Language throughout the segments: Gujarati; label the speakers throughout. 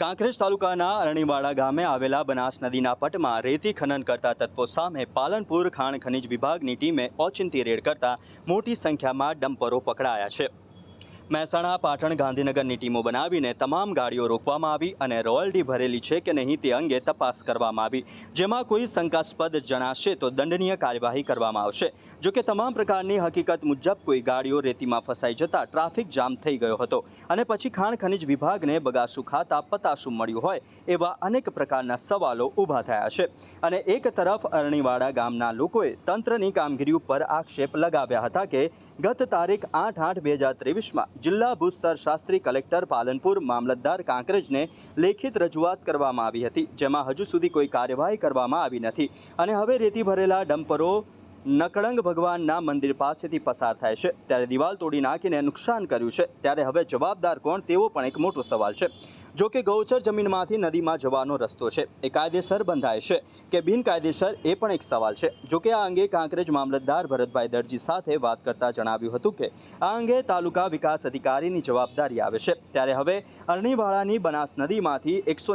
Speaker 1: કાંકરેજ તાલુકાના અરણીવાડા ગામે આવેલા બનાસ નદીના પટમાં રેતી ખનન કરતા તત્વો સામે પાલનપુર ખાણ ખનિજ વિભાગની ટીમે ઓચિંતી રેડ કરતા મોટી સંખ્યામાં ડમ્પરો પકડાયા છે. મહેસાણા, પાટણ, ગાંધીનગરની ટીમો બનાવીને તમામ ગાડીઓ રોકવામાં આવી અને રોયલ્ટી ભરેલી છે કે નહીં તે અંગે તપાસ કરવામાં આવી. જેમાં કોઈ શંકાસ્પદ જણાશે તો દંડનીય કાર્યવાહી કરવામાં આવશે. જોકે તમામ પ્રકારની હકીકત મુજબ કોઈ ગાડીઓ રેતીમાં ફસાઈ જતા ટ્રાફિક જામ થઈ ગયો હતો અને પછી ખાણ ખનિજ વિભાગને બગાસું ખાતા પતાશું મળ્યું હોય એવા અનેક પ્રકારના સવાલો ઊભા થયા છે. અને એક તરફ અરણીવાડા ગામના લોકોએ તંત્રની કામગીરી ઉપર આક્ષેપ લગાવ્યા હતા કે ગત તારીખ આઠ આઠ બે હજાર ત્રેવીસમાં જિલ્લા ભૂસ્તર શાસ્ત્રી કલેક્ટર પાલનપુર મામલતદાર કાંકરેજને લેખિત રજૂઆત કરવામાં આવી હતી, જેમાં હજુ સુધી કોઈ કાર્યવાહી કરવામાં આવી નથી અને હવે રેતી ભરેલા ડમ્પરો નકળંગ ભગવાનના મંદિર પાસેથી પસાર થાય છે. ત્યારે દિવાલ તોડી નાખીને નુકસાન કર્યું છે. ત્યારે હવે જવાબદાર કોણ તેવો પણ એક મોટો સવાલ છે. જો કે ગૌચર જમીનમાંથી નદીમાં જવાનો રસ્તો છે. એ કાયદેસર બંધાય છે કે બિનકાયદેસર એ પણ એક સવાલ છે. જો કે આ અંગે કાંકરેજ મામલતદાર ભરતભાઈ દરજી સાથે વાત કરતા જણાવ્યું હતું કે, આ અંગે તાલુકા વિકાસ અધિકારીની જવાબદારી આવે છે. ત્યારે હવે અરણીવાળાની બનાસ નદીમાંથી એકસો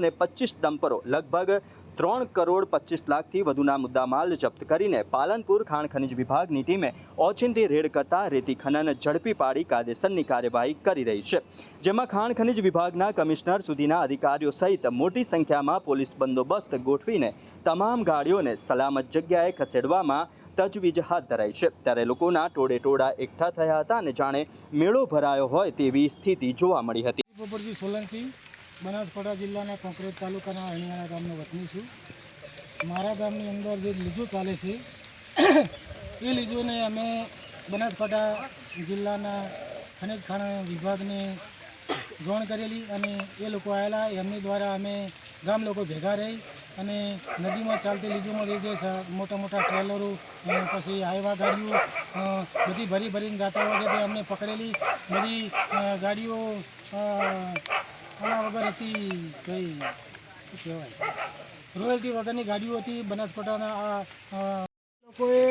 Speaker 1: ડમ્પરો લગભગ ત્રણ કરોડ પચીસ લાખથી વધુના મુદ્દામાલ જપ્ત કરીને પાલનપુર ખાણ ખનિજ વિભાગની ટીમે ઓચિંતી રેડ કરતા રેતી ખનન ઝડપી પાડી કાયદેસરની કાર્યવાહી કરી રહી છે. જેમાં ખાણ ખનિજ વિભાગના કમિશનર સુધીના અધિકારીઓ સહિત મોટી સંખ્યામાં પોલીસ બંદોબસ્ત ગોઠવીને તમામ ગાડીઓને સલામત જગ્યાએ ખસેડવામાં તજવીજ હાથ ધરાઈ છે. ત્યારે લોકોના ટોળે ટોળા એકઠા થયા હતા અને જાણે મેળો ભરાયો હોય તેવી સ્થિતિ જોવા મળી હતી.
Speaker 2: બનાસકાંઠા જિલ્લાના કોંકરેજ તાલુકાના અણિયાણા ગામનો વતની છું. મારા ગામની અંદર જે લીજો ચાલે છે, એ લીજોને અમે બનાસકાંઠા જિલ્લાના ખનિજ ખાણ વિભાગને જોણ કરેલી અને એ લોકો આવેલા એમની દ્વારા અમે ગામ લોકો ભેગા રહી અને નદીમાં ચાલતી લીજોમાં જે છે મોટા મોટા ટ્રેલરો પછી હાઈવા ગાડીઓ બધી ભરી ભરીને જતા હોય છે, તે અમને પકડેલી. બધી ગાડીઓ અ, વગર હતી કઈ શું કહેવાય? રોયલ્ટી વગરની ગાડીઓ હતી બનાસકાંઠાના આ લોકોએ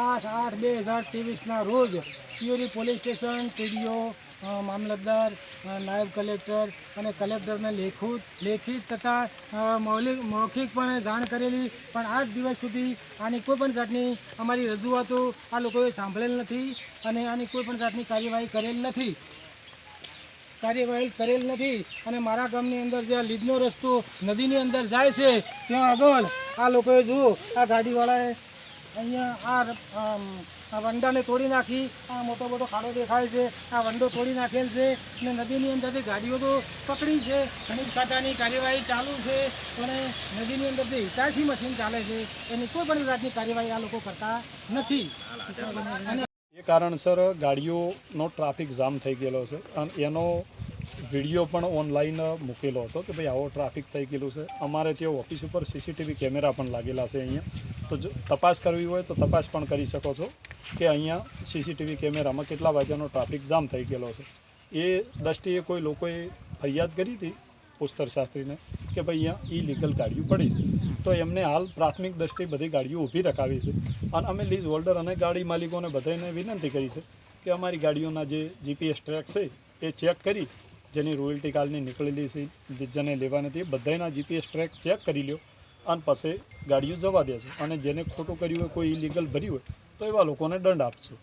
Speaker 2: આઠ આઠ બે હજાર ત્રેવીસના રોજ સિયોરી પોલીસ સ્ટેશન ટીડીઓ મામલતદાર નાયબ કલેક્ટર અને કલેક્ટરને લેખિત લેખિત તથા મૌલિક મૌખિકપણે જાણ કરેલી પણ આજ દિવસ સુધી આની કોઈ પણ જાતની અમારી રજૂઆતો આ લોકોએ સાંભળેલ નથી અને આની કોઈ પણ જાતની કાર્યવાહી કરેલ નથી. કાર્યવાહી કરેલ નથી અને મારા ગામની અંદર જે લીધનો રસ્તો નદીની અંદર જાય છે, ત્યાં આગળ આ લોકોએ જુઓ, આ ગાડીવાળાએ અહીંયા આ વંડાને તોડી નાખી, આ મોટો મોટો ખાડો દેખાય છે, આ વંડો તોડી નાખેલ છે અને નદીની અંદરથી ગાડીઓ તો પકડી છે. ખનિજ ખાતાની કાર્યવાહી ચાલુ છે અને નદીની અંદર જે હિતાશી મશીન ચાલે છે. એની કોઈ પણ જાતની કાર્યવાહી આ લોકો કરતા નથી.
Speaker 3: એ કારણસર ગાડીઓનો ટ્રાફિક જામ થઈ ગયેલો છે અને એનો વીડિયો પણ ઓનલાઈન મૂકેલો હતો કે ભાઈ આવો ટ્રાફિક થઈ ગયેલું છે. અમારે ત્યાં ઓફિસ ઉપર સીસીટીવી કેમેરા પણ લાગેલા છે અહીંયા. તો જો તપાસ કરવી હોય તો તપાસ પણ કરી શકો છો કે અહીંયા સીસીટીવી કેમેરામાં કેટલા વાગ્યાનો ટ્રાફિક જામ થઈ ગયેલો છે. એ દ્રષ્ટિએ કોઈ લોકોએ ફરિયાદ કરી હતી પુસ્તર શાસ્ત્રીને કે ભાઈ અહીંયા ઇલીગલ ગાડીઓ પડી છે. તો એમને હાલ પ્રાથમિક દ્રષ્ટિએ બધી ગાડીઓ ઊભી રખાવી છે. અને અમે લીઝ હોલ્ડર અને ગાડી માલિકોને બધાને વિનંતી કરી છે કે અમારી ગાડીઓના જે જીપીએસ ટ્રેક છે એ ચેક કરી, જેની રોયલ્ટી કાલની નીકળેલી છે જેને લેવા નથી બધાના જીપીએસ ટ્રેક ચેક કરી લ્યો અને પછી ગાડીઓ જવા દેશો અને જેને ખોટું કર્યું હોય, કોઈ ઇલીગલ ભર્યું હોય, તો એવા લોકોને દંડ આપશું.